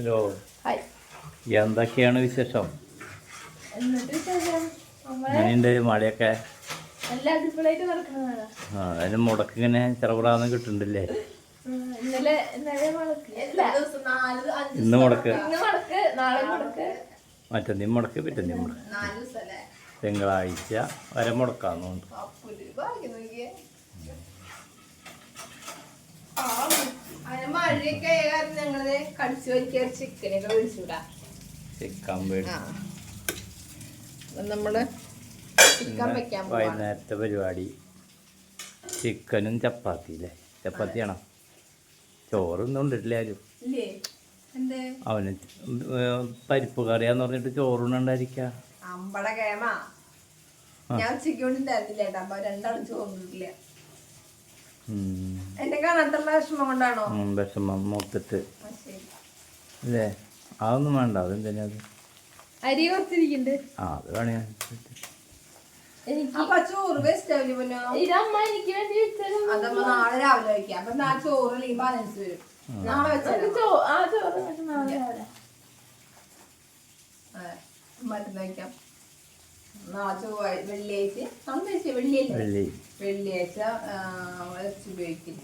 Hello. എന്തൊക്കെയാണ് വിശേഷം? എങ്ങനെയുണ്ട് മഴയൊക്കെ? ആ അതിന് മുടക്ക് ഇങ്ങനെ ചെറുപടാന്ന് കിട്ടുന്നുണ്ടല്ലേ? ഇന്നലെ ഇന്നലെ മുടക്ക്. ഇല്ല. ദിവസം നാല് അഞ്ച് ഇന്ന് മുടക്ക്. ഇന്ന് മുടക്ക്. നാളെ മുടക്ക്. മറ്റന്നീ മുടക്ക് പിറ്റന്നീ മുടക്ക്. തിങ്കളാഴ്ച വരെ മുടക്കാന്നുണ്ട് അങ്ങനെ മഴയൊക്കെ ആയ കാരണം ഞങ്ങൾ കടിച്ചു വലിക്കാൻ ചിക്കനൊക്കെ മേടിച്ചുവിടാ ചിക്കൻ വേടി ആ. അപ്പൊ നമ്മൾ ചിക്കൻ വെക്കാൻ പോവാണ്. വൈകുന്നേരത്തെ പരിപാടി. ചിക്കനും ചപ്പാത്തി അല്ലേ? ചപ്പാത്തിയാണോ? ചോറൊന്നും ഉണ്ടിട്ടില്ല ആരും. ഇല്ലേ? എന്ത്? അവന് ഏർ പരിപ്പ് കറിയാന്ന് പറഞ്ഞിട്ട് ചോറുണ്ടായിരിക്ക അമ്പട കേമ. ഞാൻ ഉച്ചയ്ക്ക് കൊണ്ടുണ്ടായിരുന്നില്ല കേട്ടോ അപ്പൊ രണ്ടാളും ചോറിട്ടില്ല വിഷമം മൂത്തിട്ട് അല്ലേ അതൊന്നും വേണ്ട അതെന്തിനാ അത്? അരി കുറച്ചിരിക്കുന്നുണ്ട് ആ അത് വേണേ. മറ്റന്ന് വെള്ളിയാഴ്ച ഉപയോഗിക്കും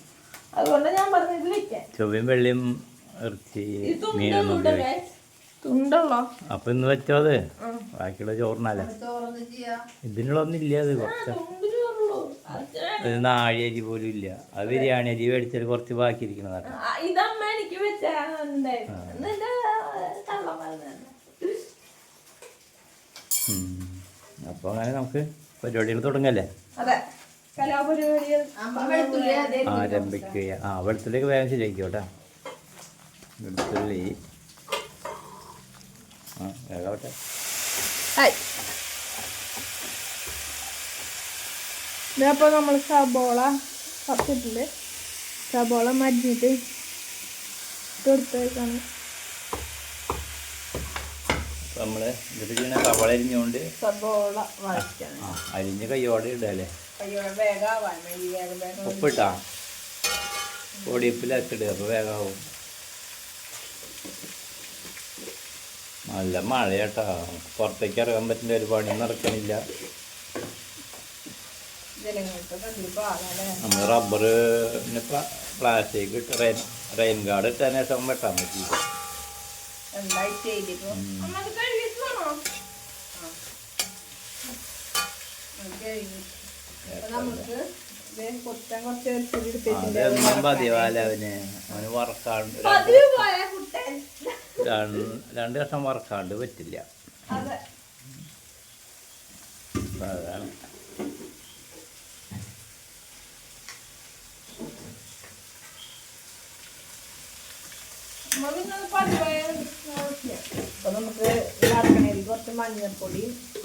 അതുകൊണ്ട് ഞാൻ പറഞ്ഞത് ചൊവ്വയും വെള്ളിയും ഇറച്ചി മീനൊന്നും തുണ്ടല്ലോ അപ്പൊ ഇന്ന് വെച്ചോ അത്? ബാക്കിയുള്ള ചോറിനല്ല? ചോറൊന്നും ചെയ്യാ. ഇതിനുള്ളൊന്നും ഇല്ല അത് കുറച്ച്. ഒരു നാഴി അരി പോലും ഇല്ല. അത്. ബിരിയാണി അരി മേടിച്ചാൽ കുറച്ച് ബാക്കി ഇരിക്കണതാണ് അപ്പോൾ അങ്ങനെ നമുക്ക് പരിപാടികൾ തുടങ്ങല്ലേ? അതെ. ആരംഭിക്കുക. ആ വെളുത്തുള്ളിയൊക്കെ വേഗം ശരിയാക്കി കേട്ടോ വെളുത്തുള്ളി. ആ വേഗാവട്ടെ. ഇതപ്പോൾ നമ്മൾ സബോള പറിച്ചിട്ടുണ്ട് സബോള മരിഞ്ഞിട്ട് കൊടുത്തേക്കാണ്. നമ്മൾ ഇതിൽ ഇങ്ങനെ സവള അരിഞ്ഞുകൊണ്ട് സബോള വഴറ്റാണ്. ആ അരിഞ്ഞ് കയ്യോടെ ഇടല്ലേ അയ്യോ വേഗാവാൻ വേണ്ടി വേഗം വേഗം ഉപ്പിട്ടാ. പൊടിയപ്പിൽ അച്ചിടുക അപ്പോൾ വേഗമാവും നല്ല മഴ കേട്ടാ പുറത്തേക്ക് ഇറങ്ങാൻ പറ്റില്ല ഒരു പണിയും നടക്കണില്ല. നമ്മൾ റബ്ബർ പ്ലാസ്റ്റിക് ഇട്ട് റെയിൻ റെയിൻ ഗാർഡ് ഇട്ടതിന് ശേഷം വെട്ടാൻ പറ്റില്ല. രണ്ടാഴ്ച ചെയ്തിപ്പോ അത് കഴിഞ്ഞു. അപ്പൊ നമുക്ക് ഇത് കൊത്താൻ കുറച്ച് വെളുത്തുള്ളി എടുത്തിട്ടുണ്ട്. അതൊന്നും പതിവാല അവന് അവന് വറക്കാണ്ട് കുട്ടൻ. രണ്ട് രണ്ട് വർഷം വറക്കാണ്ട് പറ്റില്ല അതാണ്. അപ്പൊ നമുക്ക് വറക്കണേൽ കുറച്ച് മഞ്ഞൾപ്പൊടി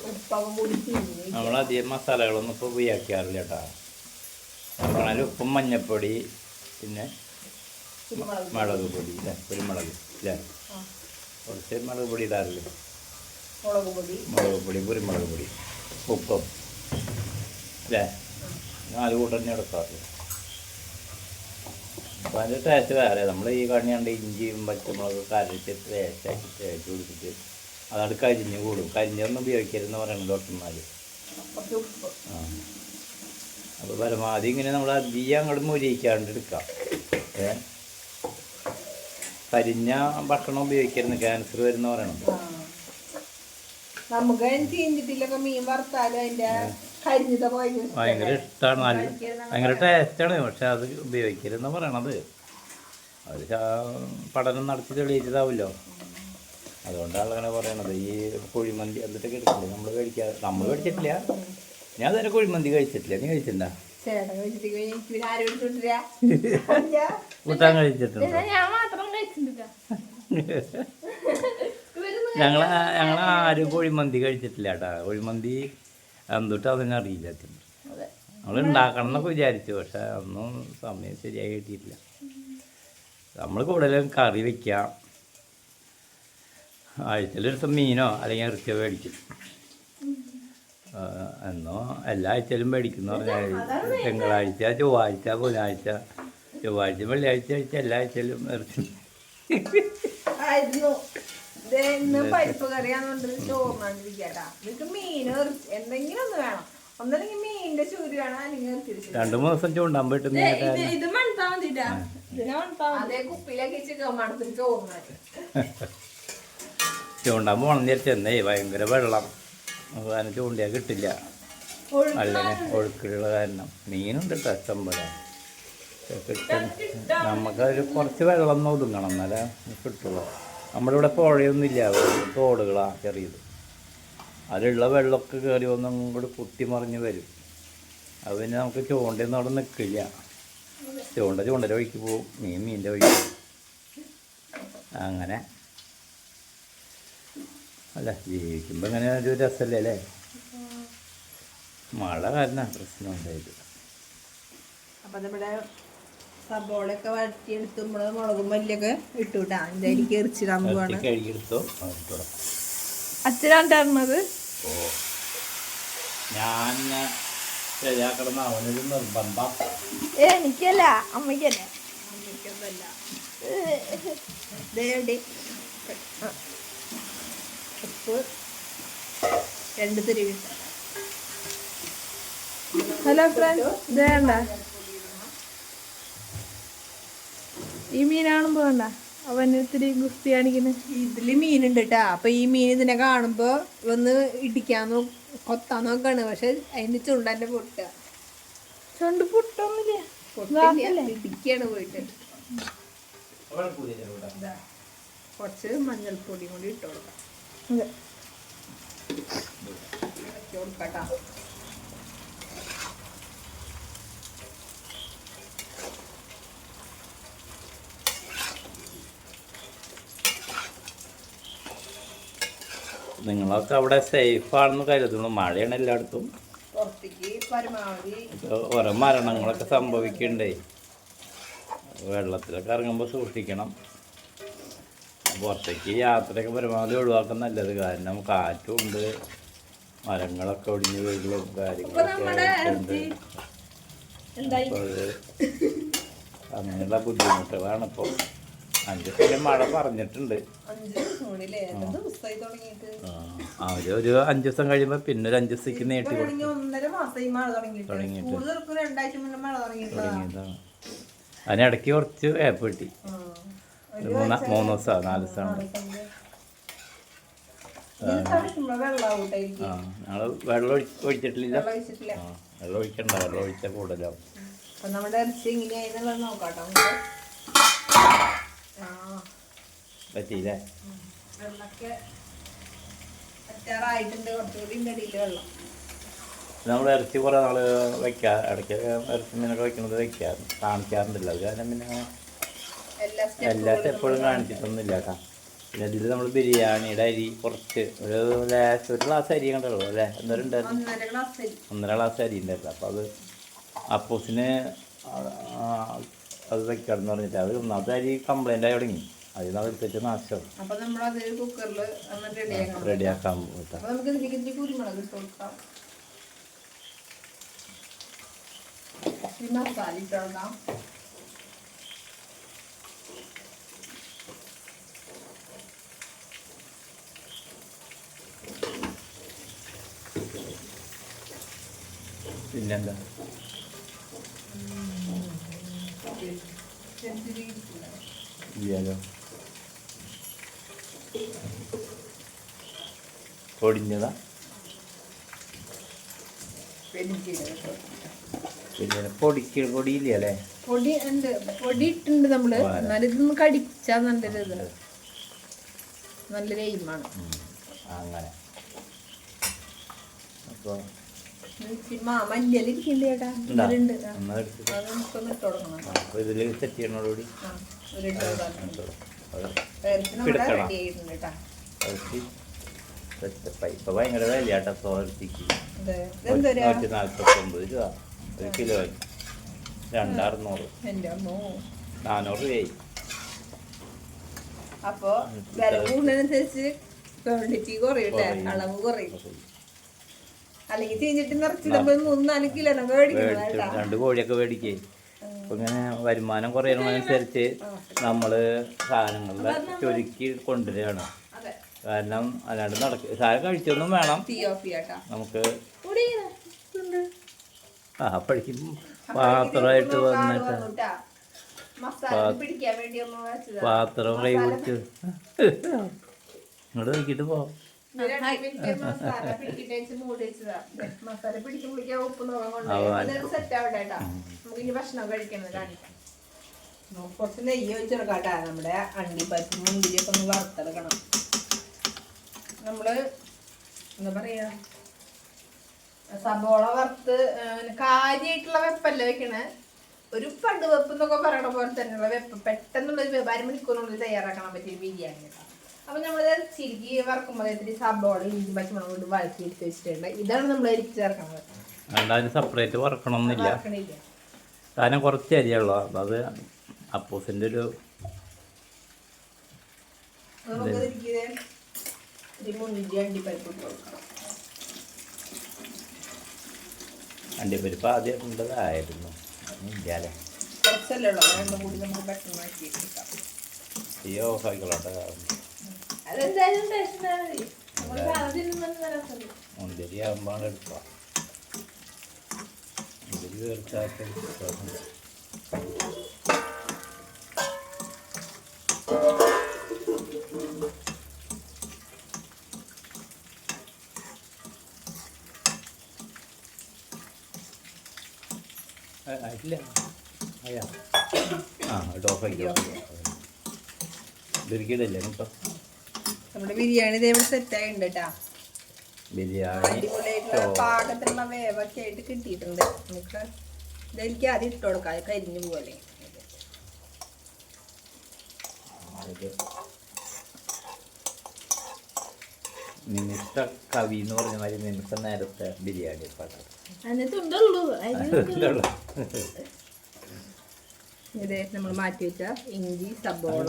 ഉപ്പൊക്കെ കൂടി തിരിഞ്ഞ് നമ്മളധികം മസാലകളൊന്നും ഇപ്പോൾ ഉപയോഗിക്കാറില്ല കേട്ടോ. പറഞ്ഞാൽ ഉപ്പും മഞ്ഞപ്പൊടി പിന്നെ മുളക് പൊടി അല്ലേ കുരുമുളക് അല്ലേ ആ, കുറച്ച് മുളക് പൊടി ഇടാറില്ല? മുളക് പൊടി. മുളക് പൊടി കുരുമുളക് പൊടി ഉപ്പും. അല്ലേ നാല് കൂട്ടം എടുക്കാറില്ല അതിന്റെ ടേസ്റ്റ് വേറെ. നമ്മൾ ഈ കണ്ണിയാണ്ട് ഇഞ്ചിയും പച്ചമുളക് കരച്ചിട്ട് വേസ്റ്റാക്കി തേച്ച് കൊടുത്തിട്ട് അതാണ് കരിഞ്ഞ് കൂടും. കരിഞ്ഞൊന്നും ഉപയോഗിക്കരുതെന്ന് പറയുന്നത് ഡോക്ടർമാർ ആ. അപ്പോൾ പരമാവധി ഇങ്ങനെ നമ്മൾ അധികം അങ്ങോട്ട് മുരിക്കാണ്ട് എടുക്കാം. ഏ? കരിഞ്ഞ ഭക്ഷണം ഉപയോഗിക്കരുത് ക്യാൻസർ വരുന്ന പറയണം. നമുക്ക് അതിന് ചീഞ്ഞിട്ടില്ലൊക്കെ മീൻ വറുത്താലും പോയി ഭയങ്കര ഇഷ്ടമാണ് നല്ല ഭയങ്കര ടേസ്റ്റാണ്. പക്ഷെ അത് ഉപയോഗിക്കരുതെന്ന് പറയണത്. അത് പഠനം നടത്തി തെളിയിച്ചതാവില്ലോ അതുകൊണ്ടാണ് അങ്ങനെ പറയണത്. ഈ കുഴിമന്തി എന്നിട്ട് എടുക്കില്ലേ നമ്മൾ കഴിക്കാതെ നമ്മൾ കഴിച്ചിട്ടില്ല. ഞാൻ തന്നെ കുഴിമന്തി കഴിച്ചിട്ടില്ല. നീ കഴിച്ചിട്ടുണ്ടോ? കൂട്ടാൻ കഴിച്ചിട്ടുണ്ട്? ഞങ്ങൾ ഞങ്ങൾ ആരും കുഴിമന്തി കഴിച്ചിട്ടില്ല കേട്ടാ. കുഴിമന്തി എന്തൊട്ട് അതിനെ അറിയില്ല നമ്മൾ ഉണ്ടാക്കണം എന്നൊക്കെ വിചാരിച്ചു പക്ഷെ ഒന്നും സമയം ശരിയായി കിട്ടിയിട്ടില്ല. നമ്മൾ കൂടുതലും കറി ഒരു ദിവസം മീനോ അല്ലെങ്കിൽ ഇറച്ചിയോ മേടിക്കും. എന്നോ എല്ലാ ആഴ്ചയിലും മേടിക്കുന്ന പറഞ്ഞാൽ തിങ്കളാഴ്ച ചൊവ്വാഴ്ച ബുധനാഴ്ച ചൊവ്വാഴ്ച വെള്ളിയാഴ്ച ആഴ്ച എല്ലാ ആഴ്ചയിലും ഇറച്ചി ഇന്ന് പരിപ്പ് കറിയാന്നുണ്ട് ചോറിനാണ്ടിരിക്കട്ടാ നിനക്ക് മീൻ ഇറച്ചി എന്തെങ്കിലും ഒന്ന് വേണം. ഒന്നല്ലെങ്കിൽ മീനിന്റെ ചൂര് വേണം അല്ലെങ്കിൽ ഇറച്ചി രണ്ടു മൂന്ന് ദിവസം ചൂണ്ടാൻ പോയിട്ട് ഇത് മണത്താ മതിട്ടാ അതേ കുപ്പിയിലേക്ക് ചിക്കൻ ചൂണ്ടാൻ പോകണം വിചാരിച്ചെന്നേ ഭയങ്കര വെള്ളം. അതിന് ചൂണ്ടിയാൽ കിട്ടില്ല. അല്ലെങ്കിൽ ഒഴുക്കുള്ള കാരണം. മീനുണ്ട് പോലെ. പക്ഷെ കിട്ടും നമുക്കതിൽ കുറച്ച് വെള്ളം ഒതുങ്ങണം എന്നാലേ കിട്ടുള്ളൂ. നമ്മുടെ ഇവിടെ പുഴയൊന്നും ഇല്ല വെറും തോടുകളാണ് ചെറിയത്. അതിലുള്ള വെള്ളമൊക്കെ കയറി ഒന്നും കൂടി കുത്തി മറിഞ്ഞ് വരും. അത് പിന്നെ നമുക്ക് ചൂണ്ടയൊന്നും അവിടെ നിൽക്കില്ല ചൂണ്ട ചൂണ്ടര വഴിക്ക് പോവും. മീൻ മീന്റെ വഴിക്ക്. അങ്ങനെ. അല്ല ജീവിക്കുമ്പോൾ ഇങ്ങനെ ഒരു രസമല്ലേ അല്ലേ? മഴ കാരണം പ്രശ്നം അപ്പം നമ്മുടെ സബോളൊക്കെ വഴറ്റിയെടുത്ത് നമ്മൾ മുളകും മല്ലിയൊക്കെ ഇട്ടുവിട്ടാ എന്തായാലും എറിച്ചിടാൻ പോവാണ്. അച്ഛനാണ്ടായിരുന്നത് ഓ. ഞാൻ ശരിയാക്കണം അവനൊരു നിർബന്ധം. എനിക്കല്ല. അമ്മയ്ക്കല്ലേ. ഉപ്പ് രണ്ട് തിരിവ് ഹലോ ഫ്രണ്ട് ഇത് ഈ മീനാണുമ്പോ വേണ്ട അവന് ഇത്തിരി ഗുസ്തി കാണിക്കുന്നത് ഇതിൽ മീനുണ്ട് കേട്ടാ അപ്പൊ ഈ മീൻ ഇതിനെ കാണുമ്പോ ഒന്ന് ഇടിക്കാൻ നോ കൊത്താൻ നോക്കാണ്. പക്ഷെ അതിന്റെ ചുണ്ടന്റെ പൊട്ട ചുണ്ട് പൊട്ടൊന്നില്ല ഇടിക്കാണ് പോയിട്ട്. കൊറച്ച് കുറച്ച് മഞ്ഞൾപ്പൊടി കൂടി ഇട്ട് കൊടുക്കാം. നിങ്ങളൊക്കെ അവിടെ സേഫാണെന്ന് കരുതുന്നു. മഴയാണ് എല്ലായിടത്തും. ഓരോ മരണങ്ങളൊക്കെ സംഭവിക്കണ്ടേ. വെള്ളത്തിലൊക്കെ ഇറങ്ങുമ്പോൾ സൂക്ഷിക്കണം. പുറത്തേക്ക് യാത്രയൊക്കെ പരമാവധി ഒഴിവാക്കാൻ നല്ലത്. കാരണം കാറ്റും ഉണ്ട് മരങ്ങളൊക്കെ ഒടിഞ്ഞു വീഴും. കാര്യങ്ങളൊക്കെ അപ്പോൾ അങ്ങനെയുള്ള ബുദ്ധിമുട്ടുകളാണ് ഇപ്പോൾ അഞ്ച് ദിവസം മഴ പറഞ്ഞിട്ടുണ്ട്. ആ, അവർ ഒരു അഞ്ച് ദിവസം കഴിയുമ്പോ പിന്നെ ഒരു അഞ്ച് ദിവസത്തേക്ക് നീട്ടി തുടങ്ങിയതാണ്. അതിനിടയ്ക്ക് കുറച്ച് ഏപ്പ് കിട്ടി. മൂന്ന് മൂന്ന് ദിവസം നാല് ദിവസമാണ് ആ. ഞങ്ങൾ വെള്ളം ഒഴി- ഒഴിച്ചിട്ടില്ല. വെള്ളം ഒഴിക്കണ്ട വെള്ളം ഒഴിച്ചാൽ കൂടുതലാവും. നമ്മുടെ ഇറച്ചി എങ്ങനെയായി നമുക്ക്. ആ പറ്റിയില്ലേ? വെള്ളമൊക്കെ കുറച്ചുകൂടി വെള്ളം. നമ്മൾ ഇറച്ചി കുറേ നാൾ വയ്ക്കാ ഇടയ്ക്ക് ഇറച്ചി മീനൊക്കെ വയ്ക്കുന്നത് വയ്ക്കാം കാണിക്കാറുണ്ടല്ലോ. അത് കാരണം പിന്നെ എല്ലാ സ്റ്റെപ്പുകളും കാണിച്ചിട്ടൊന്നുമില്ല കേട്ടോ. പിന്നെ ഇതിൽ നമ്മൾ ബിരിയാണിയുടെ അരി കുറച്ച് ഒരു ലാസ്റ്റ് ഒരു ഗ്ലാസ് അരി കണ്ടുള്ളൂ അല്ലേ? ഉണ്ടായിരുന്നു. അരി. ഒന്നര ഗ്ലാസ് അരി ഉണ്ടായിരുന്നു. അപ്പോൾ അത് അപ്പൂസിന് ആ- വെക്കണം അത് വെക്കാമെന്ന് പറഞ്ഞിട്ട് അത് ഒന്നാമത്തെ അരി കംപ്ലൈന്റ് ആയി തുടങ്ങി. അതിൽ നിന്ന് എടുത്തിട്ട് നാശം. റെഡിയാക്കാൻ കൊടുക്കാം. പിന്നെന്താ? പൊടിഞ്ഞതാ. പിന്നെ പൊടിക്ക് പൊടിയില്ലേ അല്ലേ പൊടി ഉണ്ട് പൊടി ഇട്ടുണ്ട് നമ്മൾ. എന്നാലും ഇതൊന്ന് കടിച്ചാ നല്ലൊരു ഇത് നല്ലൊരു എയിമാണ് അങ്ങനെ. അപ്പോൾ ഇതിൽ സെറ്റ് ചെയ്യണോടുകൂടി? ഇപ്പോൾ ഭയങ്കര വിലയാട്ടോ ഇറച്ചിക്ക് നൂറ്റി നാൽപ്പത്തൊമ്പത് രൂപ. ഒരു കിലോ രണ്ടറുന്നൂറ്. നാനൂറ് രൂപയായി. അപ്പൊ വില കൂടുന്നതിനനുസരിച്ച് ക്വാണ്ടിറ്റി കുറയട്ടെ കുറയും. അളവ് കുറയും. അല്ലെങ്കിൽ ചീഞ്ഞിട്ട് നിറച്ചിടുമ്പോ മൂന്ന് നാല് കിലോ രണ്ട് കോഴിയൊക്കെ മേടിക്കേ. അപ്പൊ ഇങ്ങനെ വരുമാനം കുറയുന്നതനുസരിച്ച് നമ്മൾ സാധനങ്ങളുടെ ചുരുക്കി കൊണ്ടുവരികയാണ്. കാരണം അല്ലാണ്ട് നടക്ക സാധനം കഴിച്ചൊന്നും വേണം. നമുക്ക് ആ അപ്പോഴേക്കും പാത്രമായിട്ട് വന്നിട്ട് പാത്രം കൈ കുടിച്ച് ഇങ്ങോട്ട് നോക്കിയിട്ട് പോ. ഇത് രണ്ട് മിനിറ്റ് മസാല പിടിക്കുമ്പോഴേക്കും ഉപ്പ് നോക്കാൻ ആ, കൊണ്ടുപോയി സെറ്റ് ആവട്ടെ നമുക്ക് ഇനി ഭക്ഷണം കഴിക്കുന്നത് കാണിക്കാം കുറച്ച് നെയ്യ് ഒഴിച്ചെടുക്കാട്ടാ. നമ്മുടെ അണ്ടിപ്പരിപ്പ് മുന്തിരിയൊക്കെ ഒന്ന് വറുത്തെടുക്കണം. നമ്മൾ എന്താ പറയാ? സബോള വറുത്ത് കാര്യമായിട്ടുള്ള വെപ്പല്ല വെക്കണേ? ഒരു പണ്ട് വെപ്പ് എന്നൊക്കെ പറയണ പോലെ തന്നെയുള്ള വെപ്പ്. പെട്ടെന്നുള്ള ഒരു വെപ്പ് അരമണിക്കൂറിനുള്ളിൽ തയ്യാറാക്കണം പറ്റിയ ബിരിയാണി കേട്ടോ. അപ്പൊ നമ്മൾ ചിരിക്കി വറക്കുമ്പോൾ ഇത്തിരി സബോള ഇഞ്ചി പച്ചമുളക് കൊണ്ട് വഴറ്റി എടുത്ത് വെച്ചിട്ടുണ്ട്. ഇതാണ് നമ്മൾ അരിച്ച് ചേർക്കുന്നത് അതിന് സെപ്പറേറ്റ് വറക്കണം എന്നില്ല വറക്കണില്ല. കാരണം കുറച്ച് അരിയുള്ളൂ അപ്പം അത് അപ്പൂസിന്റെ ഒരു അപ്പൊ നമുക്ക് ഇതിലേക്ക് ഒരു മുന്തിരി അണ്ടിപ്പരിപ്പ് ഇട്ട് കൊടുക്കണം. അണ്ടിപ്പരിപ്പ് ആദ്യം ഉണ്ടതായിരുന്നു അല്ലേ കുറച്ചല്ലേ ഉള്ളൂ. രണ്ടും കൂടി നമുക്ക് പെട്ടെന്ന് മാറ്റി എടുക്കാം ഈ ഓഫായിക്കൊള്ളട്ടെ മുന്തിരി ആകുമ്പോൾ എടുക്കുക. മുന്തിരി ഇല്ല അയ്യാ ആ ഇത് ഓഫാക്കി ബിരിക്കിടല്ലേ ഇപ്പം നമ്മുടെ ബിരിയാണി ഇതേപോലെ സെറ്റ് ഉണ്ട് കേട്ടാ ബിരിയാണി പാകത്തിനുള്ള വേവൊക്കെ ആയിട്ട് കിട്ടിയിട്ടുണ്ട്. നമുക്ക് ഇതെനിക്ക് ആദ്യം ഇട്ട് കൊടുക്കാം. അത് കരിഞ്ഞു പോലെ ഇത് നിമിഷ കവി എന്ന് പറഞ്ഞ മാതിരി നിമിഷ നേരത്തെ ബിരിയാണി പാട്ടാണ് ഇത് നമ്മൾ മാറ്റി വെച്ച ഇഞ്ചി സബോള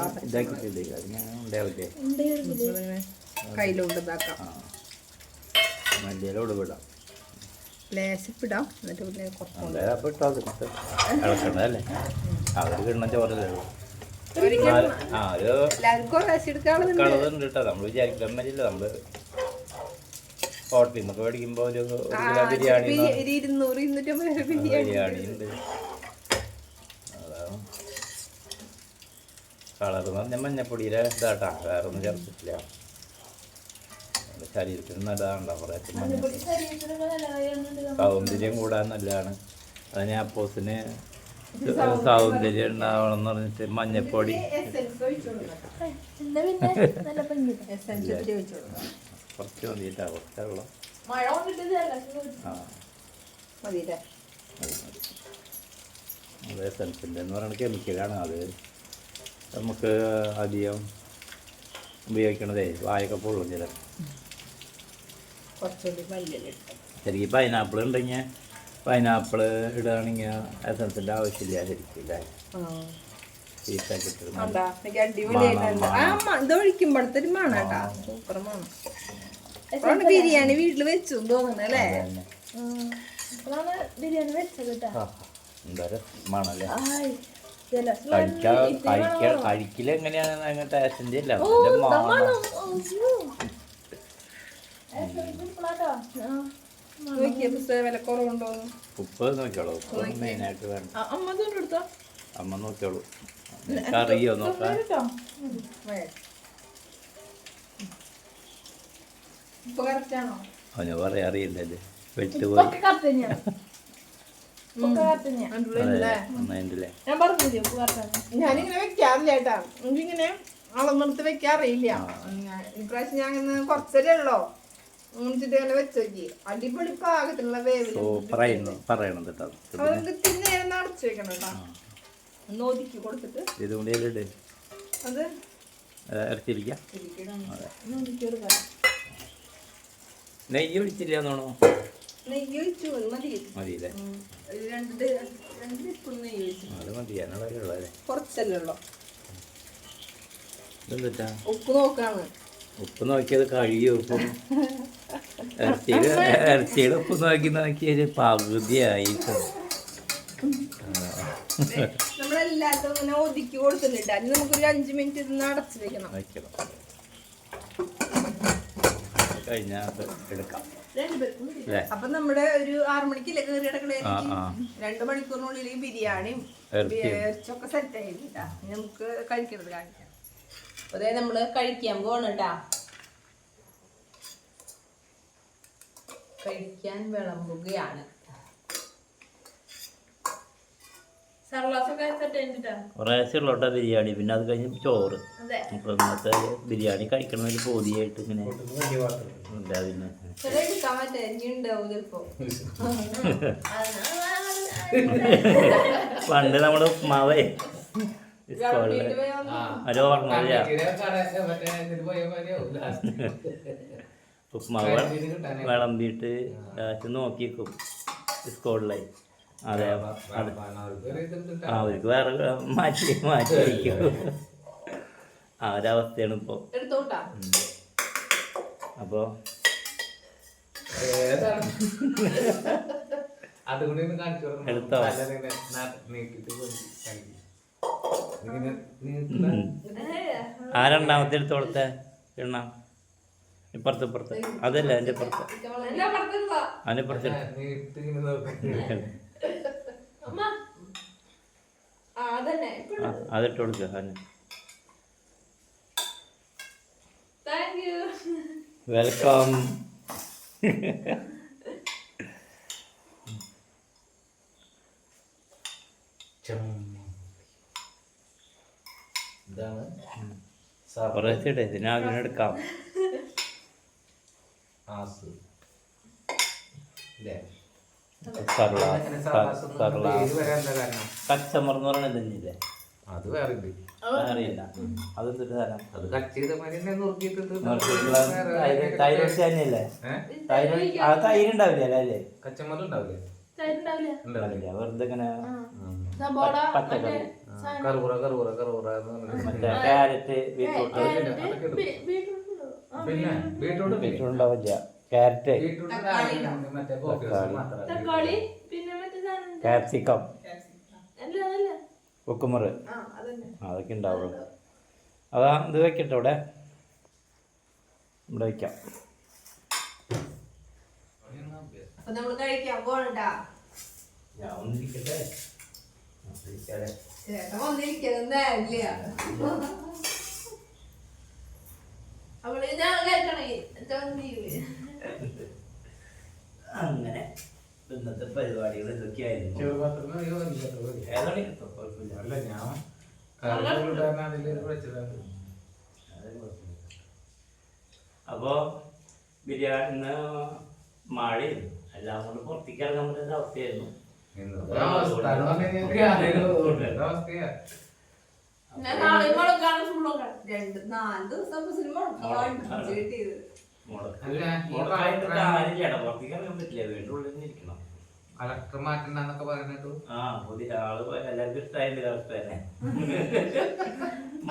കയ്യിലോട്ട് ഇതാക്കാം. ലേശപ്പിടാം എന്നിട്ട് പിന്നെ എല്ലാവർക്കും നമ്മൾ വിചാരിക്കാൻ പറ്റില്ല നമ്മൾ ഹോട്ടലിൽ നിന്നൊക്കെ മേടിക്കുമ്പോൾ ഒരു ബിരിയാണി ഇരുന്നൂറ് ഇരുന്നൂറ്റമ്പത് ബിരിയാണി ബിരിയാണി ഉണ്ട്. കളർ എന്ന് പറഞ്ഞാൽ മഞ്ഞപ്പൊടിയിലെ ഇതാട്ടാ. വേറെ ഒന്നും ചേർത്തിട്ടില്ല ശരീരത്തിന് നല്ലതാണല്ലോ. കുറേ മഞ്ഞ സൗന്ദര്യം കൂടാൻ നല്ലതാണ്. അതിന് അപ്പോസിന് സൗന്ദര്യം ഉണ്ടാവണം എന്ന് പറഞ്ഞിട്ട് മഞ്ഞപ്പൊടി. കുറച്ച് മതിയിട്ടാ കുറച്ചുള്ള അതെ സെൻസിന്റെ ആ. മതിയില്ലേ? അത് എസൻസിന്റെ എന്ന് പറയുന്നത് കെമിക്കലാണ് അത്. നമുക്ക് അധികം ഉപയോഗിക്കണതേ വായൊക്കെ പൊള്ളും ചില ശരിക്കും പൈനാപ്പിൾ ഉണ്ടെങ്കിൽ പൈനാപ്പിൾ ഇടുകയാണെങ്കിൽ എസൻസിന്റെ ആവശ്യമില്ല ശരിക്കും ഇല്ലേ? ഈ ബിരിയാണി വീട്ടിൽ വെച്ചു തോന്നുന്നല്ലേ ബിരിയാണി വെച്ചത് കേട്ടോ. എന്താ രസമാണല്ലേ കഴിക്കൽ എങ്ങനെയാണെന്ന് അങ്ങനെ വില കുറവുണ്ടോ ഉപ്പ് നോക്കിയോളൂ ഉപ്പ് മെയിനായിട്ട് വേണം. അമ്മ നോക്കിയോളൂ. അറിയോ? നോക്കാൻ അവന് പറയാൻ അറിയില്ലല്ലേ. വെട്ടുപോയി. ഞാൻ പറഞ്ഞില്ലേ ഞാനിങ്ങനെ വെക്കാറില്ല കേട്ടാ. എനിക്കിങ്ങനെ അളന്നെടുത്ത് വെക്കാറില്ല. ഞാൻ- ഇപ്രാവശ്യം ഞാൻ ഇങ്ങനെ കുറച്ചല്ലേ ഉള്ളോ? എന്നിട്ട് ഇങ്ങനെ വെച്ച് നോക്കി. അടിപൊളി പാകത്തിനുള്ള വേവിൽ സൂപ്പറായിരുന്നു പറയണത് കേട്ടോ. അതുകൊണ്ട് ഇത്തിരി നേരം നടച്ചു വെക്കണം കേട്ടാ. ഒന്ന് ഒതുക്കി കൊടുത്തിട്ട്. അത് നെയ്യ് ഒഴിച്ചില്ല അത് മതി അത് കുറച്ചല്ലേ ഉള്ളൂ. ഇതെന്താ ഉപ്പ് നോക്കാണ്. ഉപ്പ് നോക്കിയത് കഴിയും ഉപ്പ്? ഇറച്ചിയുടെ ഇറച്ചിയുടെ ഉപ്പ് നോക്കി നോക്കിയത് പകുതിയായി നമ്മളെല്ലാത്തും ഇങ്ങനെ ഒതുക്കി കൊടുക്കുന്നുണ്ട്. അതിന് നമുക്കൊരു അഞ്ച് മിനിറ്റ് ഇരുന്ന് അടച്ചു വെക്കണം. വയ്ക്കണം കഴിഞ്ഞാൽ എടുക്കാം. അപ്പൊ നമ്മുടെ ഒരു ആറു മണിക്കല്ലേ കയറി കിടക്കണേ? ആ ആ. രണ്ടു മണിക്കൂറിനുള്ളിൽ ബിരിയാണിയും. ഇറച്ചൊക്കെ സെറ്റ് ആയിട്ടാ നമുക്ക് കഴിക്കണത് കാണിക്കാം. അതായത് നമ്മൾ കഴിക്കാൻ പോണട്ടാ കഴിക്കാൻ വിളമ്പുകയാണ്. ഉള്ളോട്ടാ ബിരിയാണി. പിന്നെ അത് കഴിഞ്ഞ് ചോറ്. അതെ. അപ്പോൾ ഇന്നത്തെ ബിരിയാണി കഴിക്കണതിൽ പോതിയായിട്ട് ഇങ്ങനെ. പണ്ട് നമ്മുടെ ഉപ്മാവേ സ്കൂളിൽ ഒരു ഓർമ്മയില്ല ഉപ്മാവ് വിളമ്പിയിട്ട് നോക്കിക്കും സ്കൂളിലായി അതെ. അവർക്ക് വേറെ മാറ്റി മാറ്റി വയ്ക്കും. ആ ഒരവസ്ഥയാണ് ഇപ്പോൾ എടുത്തോട്ടാ. അപ്പോൾ. എടുത്തോ? ആ രണ്ടാമത്തെ എടുത്ത് കൊടുത്തേ എണ്ണ. ഇപ്പുറത്ത് ഇപ്പുറത്ത്. അതല്ല എന്റെ ഇപ്പുറത്ത്? അതിന്റെ ഇപ്പുറത്ത് എടുത്ത്. നീട്ടി ഇങ്ങനെ നോക്ക്. ആ അതന്നെ ആ, അതിട്ട് കൊടുക്കുക അതിന്. വെൽക്കം ചം. ഇതിനാ എടുക്കാം. ആസ്. ഇല്ലേ? സർള അങ്ങനെ സാവാസ് എന്ന് സർള പേര് വരാൻ എന്താ കാരണം? കച്ചമർ എന്ന് പറയുന്നത് തന്നെയില്ലേ അത് വേറെ അറിയില്ല. അതെന്തൊരു സാധനം? അത് കട്ട് ചെയ്ത തന്നെയല്ലേ? ആ തൈര് ഉണ്ടാവില്ല അല്ലേ? കച്ചമരം ഉണ്ടാവില്ലേ? തരുന്നുണ്ടാവില്ല ഉണ്ടാവില്ല? വെറുതെ ഇങ്ങനെ സബോള പച്ചക്കറി. ആ, കറുപുറ കറുപുറ കറുപുറ എന്ന് പറഞ്ഞിട്ട് മറ്റേ ക്യാരറ്റ് ബീറ്റ്റൂട്ട്. അതൊക്കെ അതൊക്കെ ഇടും. ബീട്രൂട്ട് പിന്നെ ബീട്രൂട്ട് ഉണ്ടാവില്ല. ക്യാരറ്റ്. തക്കാളി പിന്നെ മറ്റേ സാധനം. ക്യാപ്സിക്കം. കുക്കുമർ അതൊക്കെ ഉണ്ടാവുള്ളൂ. അതാ ഇത് വെക്കട്ടെ ഇവിടെ. ഇവിടെ വെക്കാം. അവൾ ഞാൻ കഴിക്കണേ. ചന്തിയിൽ അങ്ങനെ ഇന്നത്തെ പരിപാടികൾ ഇതൊക്കെയായിരുന്നു? കുഴപ്പമില്ല. ഞാൻ അപ്പോ ബിരിയാണി മാളി മഴയും എല്ലാം കൊണ്ട് പുറത്തേക്ക് ഇറങ്ങാൻ പറ്റുന്ന അവസ്ഥയായിരുന്നു. ഞാൻ നാളെ മുളകാണ് ഫുള്ളൊക്കെ രണ്ട് നാല് ദിവസം സിനിമ കിട്ടിയത്. കളക്ടർ മാറ്റണ്ടെന്നൊക്കെ ആ പുതിയ ആൾ എല്ലാവർക്കും ഇഷ്ടമായിട്ട് കളക്ടർ തന്നെ.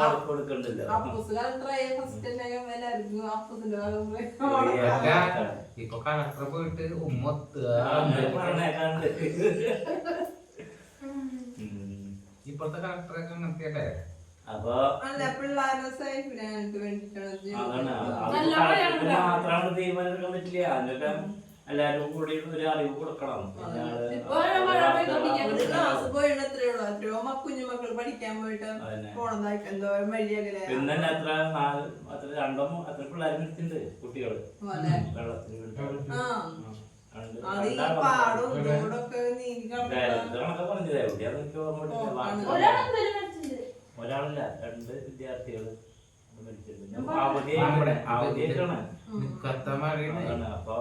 ഇപ്പൊ കളക്ടർ പോയിട്ട് ഉമ്മത്ത്. ഇപ്പോഴത്തെ കളക്ടറൊക്കെ അങ്ങനത്തെ അല്ല കളക്ടർക്ക് മാത്രമാണ് തീരുമാനം എടുക്കാൻ പറ്റില്ല. അതിനൊക്കെ എല്ലാരും കൂടി ഒരു അറിവ് കൊടുക്കണം. പിന്നെ മഴ പെയ്തോണ്ടിരിക്കുകയാണ്. ഒരു ക്ലാസ് പോയിട്ട് എത്രയോ ഉള്ളൂ. എത്രയോ മ- കുഞ്ഞു മക്കൾ പഠിക്കാൻ പോയിട്ട് പിന്നെ അത്ര നാല് അത്ര രണ്ടോ അത്ര പിള്ളേരും മരിച്ചിട്ടുണ്ട് കുട്ടികൾ. വെള്ളത്തിന് പറഞ്ഞത്. എവിടെയാന്ന് ഒരാളല്ല രണ്ട് വിദ്യാർത്ഥികൾ മരിച്ചിട്ടുണ്ട്. അപ്പൊ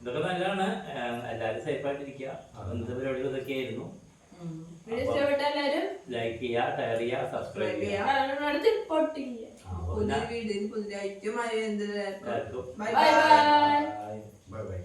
ഇതൊക്കെ നല്ലതാണ്. എല്ലാരും സേഫ് ആയിട്ടിരിക്കുക. ഇന്നത്തെ പരിപാടികൾ ഇതൊക്കെ ആയിരുന്നു ലൈക്ക് ചെയ്യുക ഷെയർ ചെയ്യുക സബ്സ്ക്രൈബ് ചെയ്യുക. എന്ത് ബൈ ബൈ